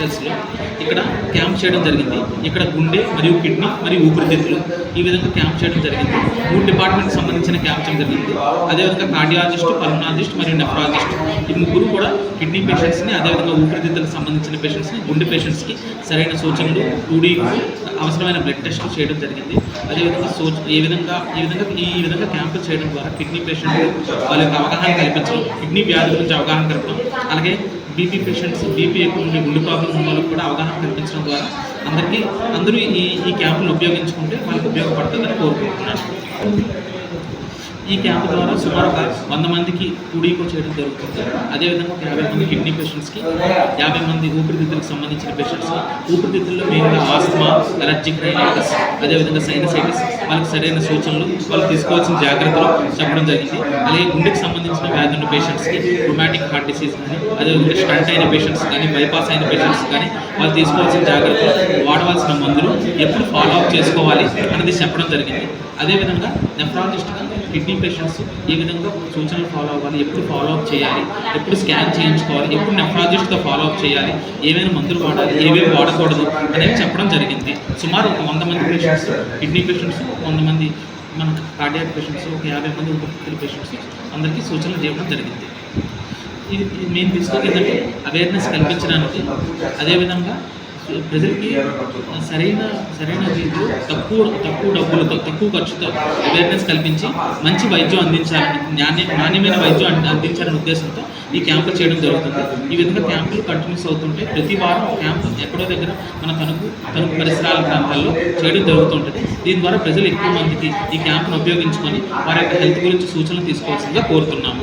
హాస్పిటల్స్లో ఇక్కడ క్యాంప్ చేయడం జరిగింది. ఇక్కడ గుండె మరియు కిడ్నీ మరియు ఊపిరితిత్తులు ఈ విధంగా క్యాంప్ చేయడం జరిగింది. మూడు డిపార్ట్మెంట్కి సంబంధించిన క్యాంప్ చేయడం జరిగింది. అదేవిధంగా కార్డియాలజిస్ట్ పల్మనాలజిస్ట్ మరియు నెఫ్రాలజిస్ట్. ఈ ముగ్గురు కూడా కిడ్నీ పేషెంట్స్ని అదేవిధంగా ఊపిరితిత్తులకు సంబంధించిన పేషెంట్స్ని గుండె పేషెంట్స్కి సరైన సూచనలు టూడీ అవసరమైన బ్లడ్ టెస్ట్ చేయడం జరిగింది. అదేవిధంగా సూచ ఏ విధంగా ఈ విధంగా ఈ విధంగా క్యాంపులు చేయడం ద్వారా కిడ్నీ పేషెంట్ వాళ్ళ యొక్క అవగాహన కల్పించడం కిడ్నీ వ్యాధుల గురించి అవగాహన కలపడం అలాగే బీపీ పేషెంట్స్ బీపీ ఎక్కువ ఉండే గుండె ప్రాబ్లం ఉన్న వాళ్ళకి కూడా అవగాహన కల్పించడం ద్వారా అందరికీ అందరూ ఈ ఈ క్యాంపును ఉపయోగించుకుంటే వాళ్ళకి ఉపయోగపడుతుందని కోరుకుంటున్నాను. ఈ క్యాంప్ ద్వారా సుమారు ఒక వంద మందికి టూడీకో చేయడం జరుగుతుంది. అదేవిధంగా ఒక యాభై మంది కిడ్నీ పేషెంట్స్కి యాభై మంది ఊపిరితిత్తులకు సంబంధించిన పేషెంట్స్కి ఊపిరితిత్తుల్లో మెయిన్గా ఆస్మా ఎలర్జిక్ రైనైటిస్ అదేవిధంగా సైనసైటిస్ వాళ్ళకి సరైన సూచనలు వాళ్ళు తీసుకోవాల్సిన జాగ్రత్తలు చెప్పడం జరిగింది. అలాగే గుండెకి సంబంధించిన వ్యాధి ఉన్న పేషెంట్స్కి రొమాటిక్ హార్ట్ డిసీజ్ కానీ అదేవిధంగా స్టంట్ అయిన పేషెంట్స్ కానీ బైపాస్ అయిన పేషెంట్స్ కానీ వాళ్ళు తీసుకోవాల్సిన జాగ్రత్తలు వాడవలసిన మందులు ఎప్పుడు ఫాలో అప్ చేసుకోవాలి అనేది చెప్పడం జరిగింది. అదేవిధంగా నెఫ్రాలజిస్ట్గా కిడ్నీ పేషెంట్స్ ఏ విధంగా సూచనలు ఫాలో అవ్వాలి ఎప్పుడు ఫాలో అప్ చేయాలి ఎప్పుడు స్కాన్ చేయించుకోవాలి ఎప్పుడు నెఫ్రాలజిస్ట్తో ఫాలో అప్ చేయాలి ఏమైనా మందులు వాడాలి ఏమేమి వాడకూడదు అనేది చెప్పడం జరిగింది. సుమారు ఒక వంద మంది పేషెంట్స్ కిడ్నీ పేషెంట్స్ వంద మంది మన కార్డియాక్ పేషెంట్స్ ఒక యాభై మంది ఊపిరితిత్తుల పేషెంట్స్ అందరికీ సూచనలు చేయడం జరిగింది. ఇది మేము తీసుకుంది ఏంటంటే అవేర్నెస్ కల్పించడానికి అదేవిధంగా ప్రజలకి సరైన సరైన రీతిలో తక్కువ తక్కువ డబ్బులతో తక్కువ ఖర్చుతో అవేర్నెస్ కల్పించి మంచి వైద్యం అందించాలని నాణ్య నాణ్యమైన వైద్యం అందించాలనే ఉద్దేశంతో ఈ క్యాంపులు చేయడం జరుగుతుంది. ఈ విధంగా క్యాంపులు కంటిన్యూస్ అవుతుంటే ప్రతి వారం క్యాంపు ఎక్కడో దగ్గర మన తణుకు తణుకు పరిసరాల ప్రాంతాల్లో చేయడం జరుగుతుంటుంది. దీని ద్వారా ప్రజలు ఎక్కువ మందికి ఈ క్యాంపును ఉపయోగించుకొని వారి యొక్క హెల్త్ గురించి సూచనలు తీసుకోవాల్సిందిగా కోరుతున్నాము.